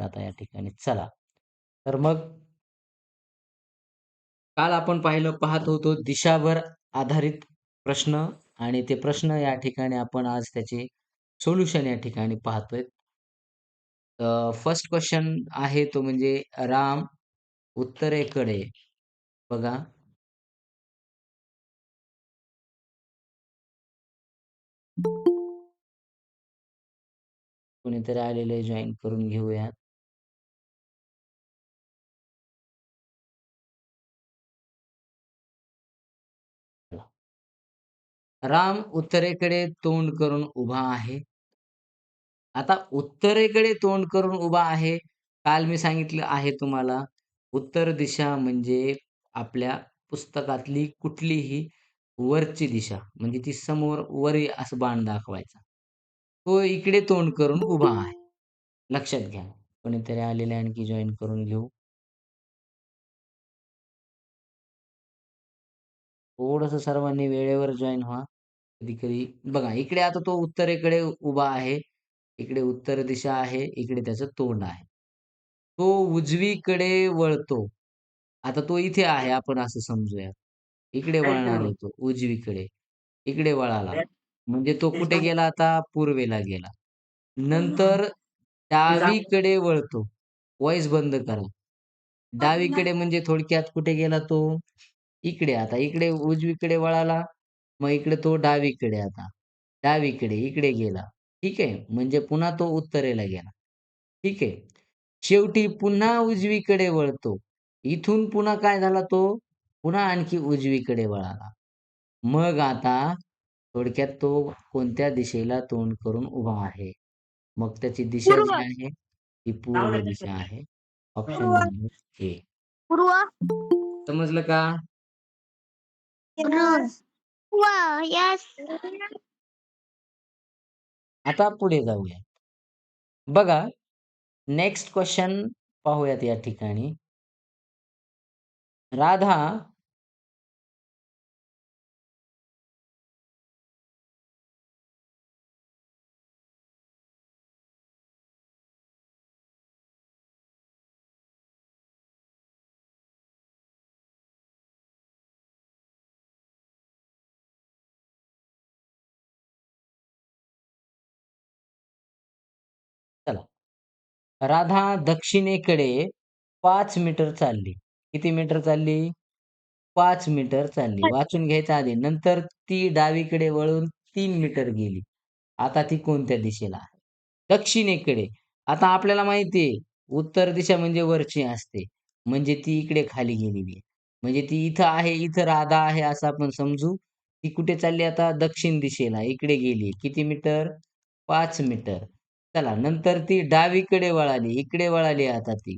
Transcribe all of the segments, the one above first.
आता या ठिकाणी चला. तर मग काल आपण पाहिलं पाहत होतो दिशाभर आधारित प्रश्न आणि ते प्रश्न या ठिकाणी आपण आज त्याचे सोल्युशन या ठिकाणी पाहतोय. फर्स्ट क्वेश्चन आहे तो म्हणजे राम उत्तरेकडे बघा. कोणीतरी आलेले जॉईन करून घेऊयात. राम उत्तरेकडे तोंड करून उभा आहे. आता उत्तरेकडे तोंड करून उभा आहे. काल मी सांगितलं आहे तुम्हाला, उत्तर दिशा म्हणजे आपल्या पुस्तकातली कुठलीही वरची दिशा, म्हणजे ती समोर वरी असं बाण दाखवायचा. तो इकडे तोंड करून उभा आहे. लक्षात घ्या. कोणीतरी आलेले आणखी जॉईन करून घेऊ. थोडस सर्वांनी वेळेवर जॉईन व्हा. कधी-कधी बघा इकडे आता तो उत्तरेकडे उभा आहे. इकडे उत्तर दिशा आहे. इकडे त्याचं तोंड आहे. तो उजवीकडे वळतो. आता तो इथे आहे आपण असं समजूया. इकडे वळणार आहे तो उजवीकडे. इकडे वळाला. म्हणजे तो कुठे गेला आता? पूर्वेला गेला. नंतर डावीकडे वळतो. व्हॉईस बंद करा. डावीकडे म्हणजे थोडक्यात कुठे गेला तो? इकडे आता. इकडे उजवीकडे वळाला. मग इकडे तो डावीकडे आता. डावीकडे इकडे गेला. ठीक आहे. म्हणजे पुन्हा तो उत्तरेला गेला. ठीक आहे. शेवटी पुन्हा उजवीकडे वळतो. इथून पुन्हा काय झाला तो? पुन्हा आणखी उजवीकडे वळाला. मग आता थोडक्यात तो कोणत्या दिशेला तोंड करून उभा आहे? मग त्याची दिशा पूर्व. जी आहे ती पूर्व दिशा आहे. Option number A. पूर्व. समजलं का? पूर्व. यस. आता पुढे जाऊया. बघा, नेक्स्ट क्वेशन पाहूयात या ठिकाणी. राधा राधा दक्षिणेकडे 5 मीटर चालली. किती मीटर चालली? 5 मीटर चालली. वाचून घ्यायचं आधी. नंतर ती डावीकडे वळून 3 मीटर गेली. आता ती कोणत्या दिशेला आहे? दक्षिणेकडे. आता आपल्याला माहिती आहे, उत्तर दिशा म्हणजे वरची असते. म्हणजे ती इकडे खाली गेलेली आहे. म्हणजे ती इथं आहे, इथं राधा आहे असं आपण समजू. ती कुठे चालली आता? दक्षिण दिशेला. इकडे गेली. किती मीटर? 5 मीटर. चला नंतर ती डावीकडे वळाली. इकडे वळाली आता ती.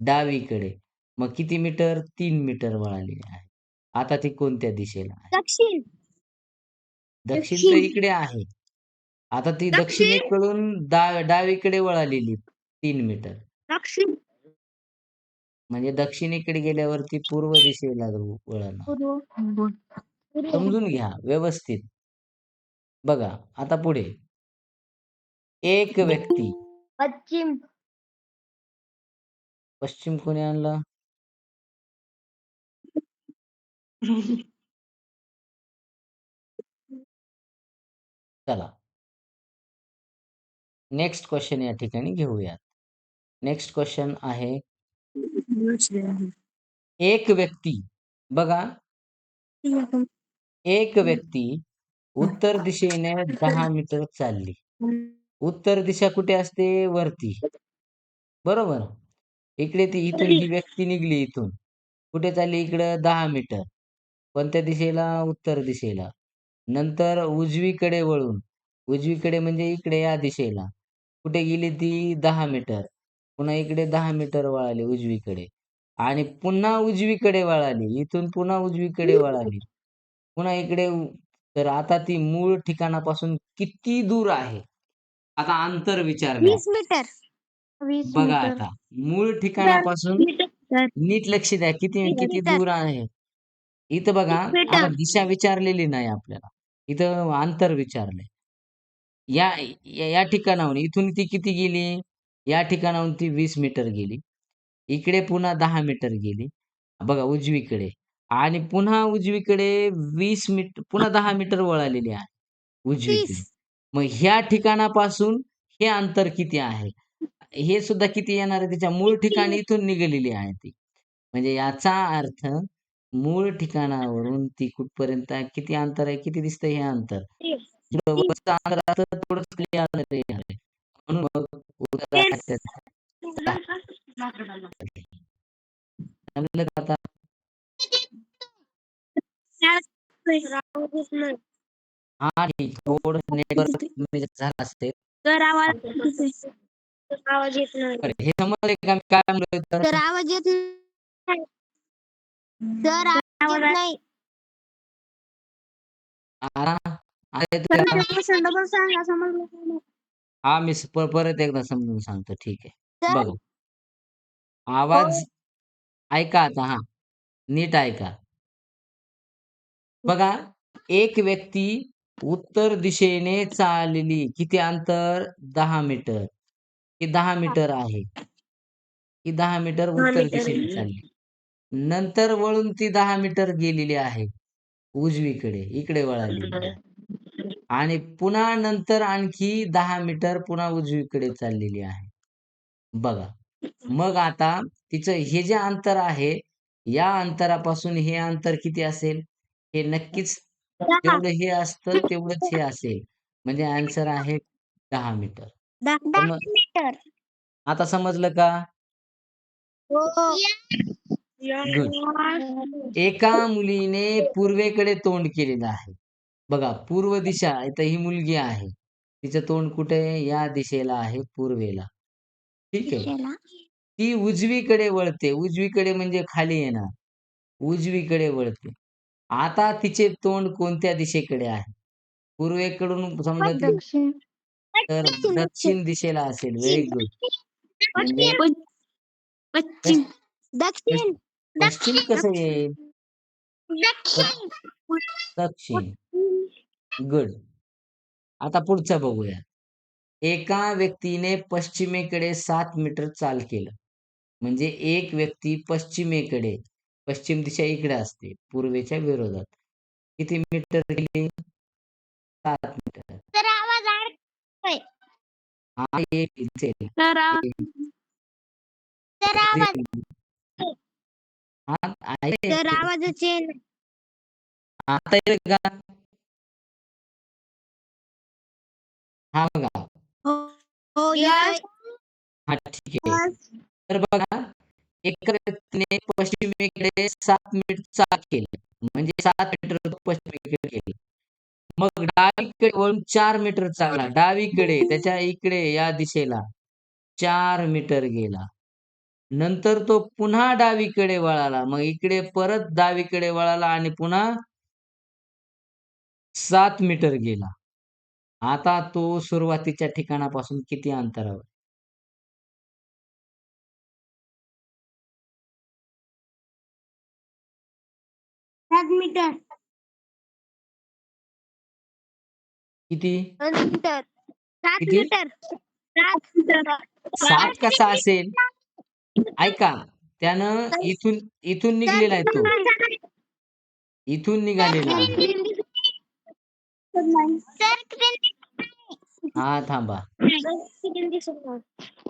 डावीकडे. मग किती मीटर? 3 मीटर वळालेली आहे. आता ती कोणत्या दिशेला आहे? दक्षिण. दक्षिण तर दक्षिण. इकडे आहे. आता ती दक्षिण. दक्षिणेकडून डा डावीकडे वळालेली 3 मीटर. दक्षिण. म्हणजे दक्षिणेकडे गेल्यावरती पूर्व दिशेला वळणार. पूर्व. समजून घ्या व्यवस्थित. बघा, आता पुढे. एक व्यक्ती पश्चिम. पश्चिम कोणी आणला? चला. नेक्स्ट क्वेशन या ठिकाणी घेऊयात. नेक्स्ट क्वेशन आहे एक व्यक्ती बघा एक व्यक्ती उत्तर दिशेने 10 मीटर चालली. उत्तर दिशा कुठे असते? वरती. बरोबर? इकडे ती इथून ही व्यक्ती निघाली इथून. कुठे चालली? इकडं 10 मीटर. कोणत्या दिशेला? उत्तर दिशेला. नंतर उजवीकडे वळून, उजवीकडे म्हणजे इकडे या दिशेला. कुठे गेली ती? 10 मीटर. पुन्हा इकडे 10 मीटर वळाली उजवीकडे आणि पुन्हा उजवीकडे वळाली. इथून पुन्हा उजवीकडे वळाली. पुन्हा इकडे तर आता ती मूळ ठिकाणापासून किती दूर आहे? आता अंतर विचारलंय. 20 मीटर. 20 बघा मीटर. आता मूळ ठिकाणापासून मीटर. नीट लक्ष द्या. किती मीटर. किती दूर आहे? इथं बघा मीटर. आता दिशा विचारलेली नाही आपल्याला. इथं अंतर विचारलंय. या या ठिकाणाहून इथून ती किती गेली? या ठिकाणाहून ती 20 मीटर गेली. इकडे पुन्हा 10 मीटर गेली. बघा उजवीकडे आणि पुन्हा उजवीकडे 20 मीट पुन्हा 10 मीटर वळालेली आहे उजवीकडे. 30. मग ह्या ठिकाणापासून हे अंतर किती आहे? हे सुद्धा किती येणार आहे? तिच्या मूळ ठिकाणी इथून निघालेली आहे ती. म्हणजे याचा अर्थ मूळ ठिकाणावरून ती कुठपर्यंत किती अंतर आहे, किती दिसतंय हे अंतर? म्हणून समजलं? हां, ठीक. थोडंसं नेटवर्क झालं असेल. तर आवाज आवाज येत नाही. बरं हे समजलंय का मी काय तर? तर आवाज येत नाही. तर आवाज येत नाही. आता आता येतोय का? डबल सांगा समजलं का नाही? हां, मी स परत एकदा समजून सांगतो. ठीक आहे. तर बघा. आवाज ऐका आता हां. नीट ऐका. बघा, एक व्यक्ती उत्तर दिशेने चालली. किती अंतर? 10 मीटर. ही 10 मीटर आहे. ही 10 मीटर 10 उत्तर. दिशेने चालली. नंतर वळून ती 10 मीटर गेलेली आहे उजवीकडे. इकडे वळालेली आहे. आणि पुन्हा नंतर आणखी 10 मीटर पुन्हा उजवीकडे चाललेली आहे. बघा. मग आता तिचं हे जे अंतर आहे, या अंतरापासून हे अंतर किती असेल? हे नक्कीच जेवढं हे असतं तेवढंच हे असेल. म्हणजे आन्सर आहे 10 मीटर. दहा तर मग मीटर. आता समजलं का? हो. गुड. एका मुलीने पूर्वेकडे तोंड केलेलं आहे. बघा पूर्व दिशा इथं ही मुलगी आहे. तिचं तोंड कुठे? या दिशेला आहे पूर्वेला. ठीक आहे. ती उजवीकडे वळते. उजवीकडे म्हणजे खाली येणार. उजवीकडे वळते. आता तिचे तोंड कोणत्या दिशेकडे आहे? पूर्वेकडून समजा ती दक्षिण. तर दक्षिण दिशेला असेल. Very good. म्हणजे पश्चिम. दक्षिण. पश्चिम कसं येईल? दक्षिण. दक्षिण. गुड. आता पुढचं बघूया. एका व्यक्तीने पश्चिमेकडे 7 मीटर चाल केलं. म्हणजे एक व्यक्ती पश्चिमेकडे, पश्चिम दिशा इकडे असते, पूर्वेच्या विरोधात. किती मीटर गेली? 7 मीटर. तर आवाज अडकतोय. हां. तर आवाज तर आवाज. हां, आहे. तर आवाजच येईना. आता येईल का? हां, बघा. हो. हो. येतोय. हां, ठीक आहे. तर बघा, एका व्यक्तीने पश्चिमेकडे सात मीटर चाल केली म्हणजे सात मीटर पश्चिमेकडे गेला. मग डावीकडे वळून चार मीटर चालला. डावीकडे त्याच्या इकडे या दिशेला चार मीटर गेला. नंतर तो पुन्हा डावीकडे वळाला. मग इकडे परत डावीकडे वळाला आणि पुन्हा सात मीटर गेला. आता तो सुरुवातीच्या ठिकाणापासून किती अंतरावर? सात मीटर. किती? दोन मीटर. सात किती? मीटर. सात मीटर. 7 कसा असेल? ऐका, त्यानं इथून इथून निघलेला आहे तो. इथून निघालेला आहे. हां, थांबा.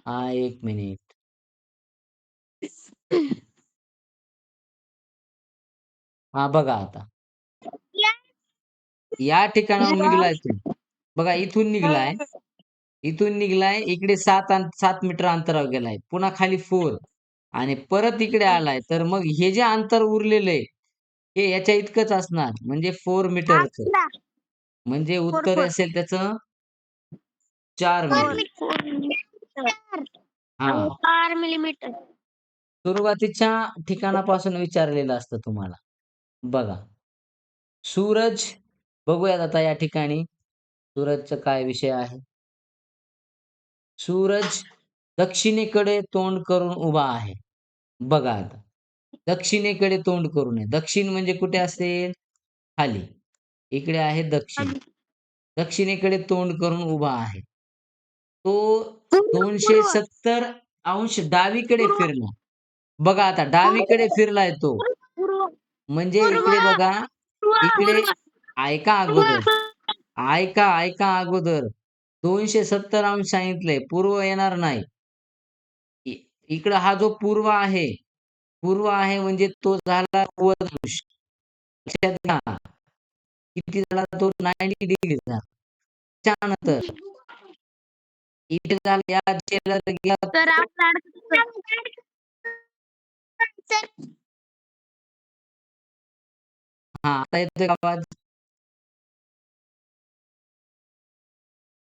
हां, 1 मिनिट. हां, बघा आता. या ठिकाणाहून निघालाय तो. बघा इथून निघालाय. इथून निघालाय. इकडे 7 अं 7 मीटर अंतरावर गेलाय. पुन्हा खाली 4 आणि परत इकडे आलाय. तर मग हे जे अंतर उरलेलं आहे, हे याच्या इतकंच असणार. म्हणजे 4 मीटरचं. म्हणजे उत्तर फोर. असेल त्याचं 4 मीटर. हां. चार मिलीमीटर. सुरुवातीच्या ठिकाणापासून विचारलेलं असतं तुम्हाला. बघा. सूरज बघूयात आता या ठिकाणी सूरजचा काय विषय आहे? सूरज दक्षिणेकडे तोंड करून उभा आहे. बघा आता. दक्षिणेकडे तोंड करून आहे. दक्षिण म्हणजे कुठे असेल? खाली. इकडे आहे दक्षिण. दक्षिणेकडे तोंड करून उभा आहे. तो दोनशे. सत्तर अंश डावीकडे. फिरणार. बघा आता डावीकडे फिरलाय तो. म्हणजे. इकडे बघा. इकडे. ऐका अगोदर. ऐका, ऐका अगोदर. 270 अंश सांगितलंय. पूर्व येणार नाही. इकडं हा जो पूर्व आहे, पूर्व आहे म्हणजे तो झाला नव्वद अंश. लक्षात घ्या. किती झाला तो 90 डिग्री झाला. त्यानंतर इथे झालं या तर हां, आता येतोय का आवाज?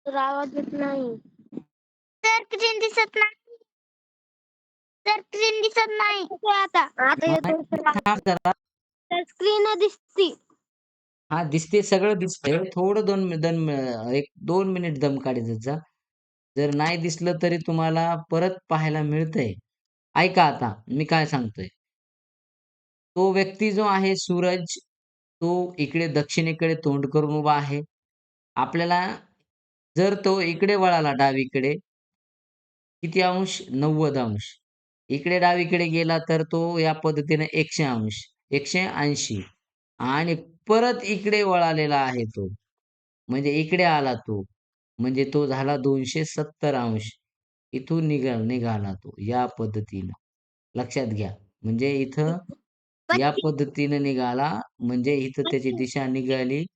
तर आवाज येत नाही. सर स्क्रीन दिसत नाही. सर स्क्रीन दिसत नाही. येतोय आता. आता येतोय सर. थांब जरा. सर स्क्रीन दिसती. हां, दिसते सगळं दिसतंय. थोडं 2 दम एक 2 मिनिट दम काढत जा. जर नाही दिसलं तरी तुम्हाला परत पाहायला मिळतंय. ऐका आता मी काय सांगतोय. तो व्यक्ती जो आहे सूरज, तो इकडे दक्षिणेकडे तोंड करून उभा आहे. आपल्याला जर तो इकडे वळाला डावीकडे किती अंश? 90 अंश. इकडे डावीकडे गेला तर तो या पद्धतीने एकशे अंश, 180 आणि परत इकडे वळालेला आहे तो. म्हणजे इकडे आला तो. म्हणजे तो झाला 270 अंश. इथून निघा निघाला तो या पद्धतीनं. लक्षात घ्या. म्हणजे इथं या पद्धतीनं निघाला म्हणजे इथं त्याची दिशा निघाली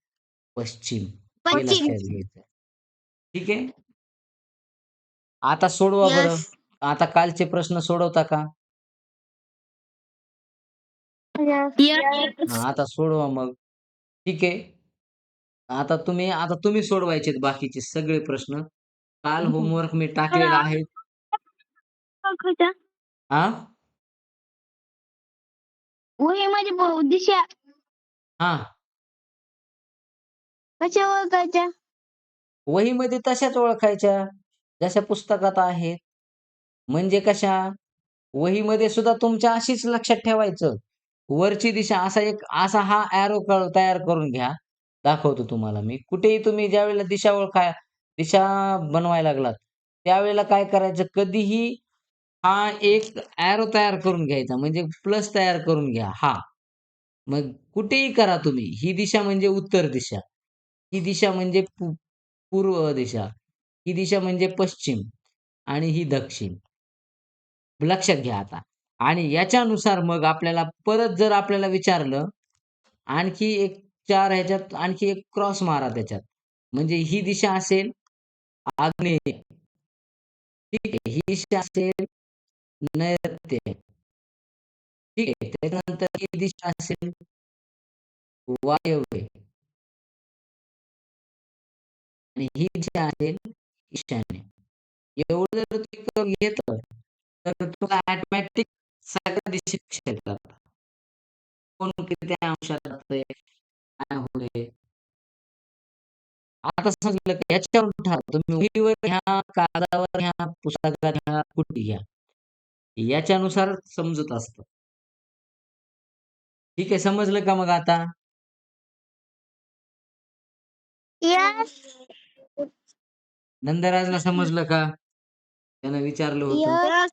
पश्चिम. हे पश्चिम. लक्षात घ्यायचं. ठीक आहे? आता सोडवा बरं. यस. आता कालचे प्रश्न सोडवता का? यस. हां, आता सोडवा मग. ठीक आहे. आता तुम्ही आता तुम्ही सोडवायचेत बाकीचे सगळे प्रश्न. काल होमवर्क मी टाकलेला आहे. हां? वहीमध्ये ब दिशा हां. कशा ओळखायच्या? वहीमध्ये तशाच ओळखायच्या, जशा पुस्तकात आहेत. म्हणजे कशा? वहीमध्ये सुद्धा तुमच्या अशीच लक्षात ठेवायचं. वरची दिशा असा एक असा हा क तयार करून घ्या. दाखवतो तुम्हाला मी. कुठेही तुम्ही ज्यावेळेला दिशा ओळखा दिशा बनवायला लागलात, त्यावेळेला काय करायचं कधीही हा एक ॲरो तयार करून घ्यायचा. म्हणजे प्लस तयार करून घ्या हा. मग कुठेही करा तुम्ही. ही दिशा म्हणजे उत्तर दिशा. ही दिशा म्हणजे पूर्व दिशा. ही दिशा म्हणजे पश्चिम आणि ही दक्षिण. लक्षात घ्या आता. आणि याच्यानुसार मग आपल्याला परत जर आपल्याला विचारलं, आणखी एक चार ह्याच्यात आणखी एक क्रॉस मारा त्याच्यात. म्हणजे ही दिशा असेल आग्नेय. ठीक आहे. ही दिशा असेल नैऋत्य. ठीक आहे. त्याच्यानंतर ही दिशा असेल वायव्य. आणि ही जी असेल ईशान्य. एवढं जर तुम्ही करून घेतलं, तर तुला ऑटोमॅटिक सगळ्या दिशा क्षेत्रात कोण किती अंशात काय होतंय. आता समजलं की याच्यावरून ठरवा. तुम्ही ह्या कागदावर ह्या पुस्तकात ह्या कुठे घ्या. याच्यानुसार समजत असतं. ठीक आहे. समजलं का मग आता? नंदराजला समजलं का? त्यानं विचारलं होतं.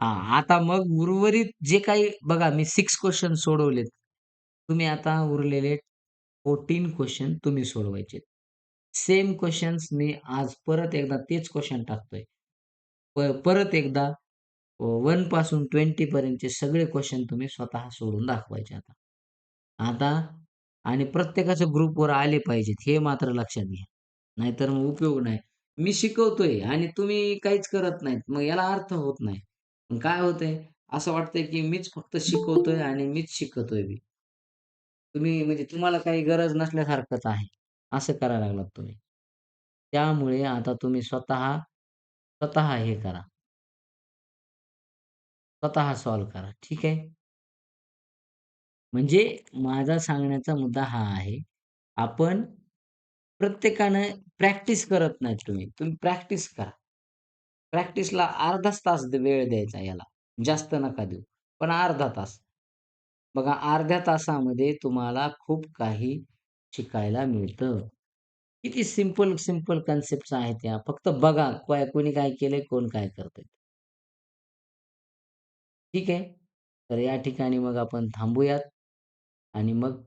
हां, आता मग उर्वरित जे काही बघा मी 6 क्वेशन सोडवलेत. तुम्ही आता उरलेले 14 क्वेशन तुम्ही सोडवायचेत. सेम क्वेशन्स मी आज परत एकदा तेच क्वेशन टाकतोय. परत एकदा वनपासून 20 पर्यंतचे सगळे क्वेश्चन तुम्ही स्वतः सोडून दाखवायचे आता. आता आणि प्रत्येकाच्या ग्रुपवर आले पाहिजेत हे मात्र लक्षात घ्या. नाहीतर मग उपयोग नाही. मी शिकवतोय आणि तुम्ही काहीच करत नाहीत. मग याला अर्थ होत नाही. काय होतंय? असं वाटतंय की मीच फक्त शिकवतोय आणि मीच शिकवतोय मी तुम्ही म्हणजे तुम्हाला काही गरज नसल्यासारखंच आहे. असं करायला लागलात तुम्ही. त्यामुळे आता तुम्ही स्वतः, स्वतः हे करा. स्वतः सॉल्व्ह करा. ठीक आहे? म्हणजे माझा सांगण्याचा मुद्दा हा आहे. आपण प्रत्येकानं प्रॅक्टिस करत नाहीत तुम्ही. तुम्ही प्रॅक्टिस करा. प्रॅक्टिसला अर्धाच तास वेळ द्यायचा याला. जास्त नका देऊ. पण अर्धा तास. बघा अर्ध्या तासामध्ये तुम्हाला खूप काही शिकायला मिळतं. किती सिंपल, सिंपल कन्सेप्ट आहेत या. फक्त बघा कोणी काय केलंय, कोण काय करतंय. ठीक आहे. तर या ठिकाणी मग आपण थांबूयात आणि मग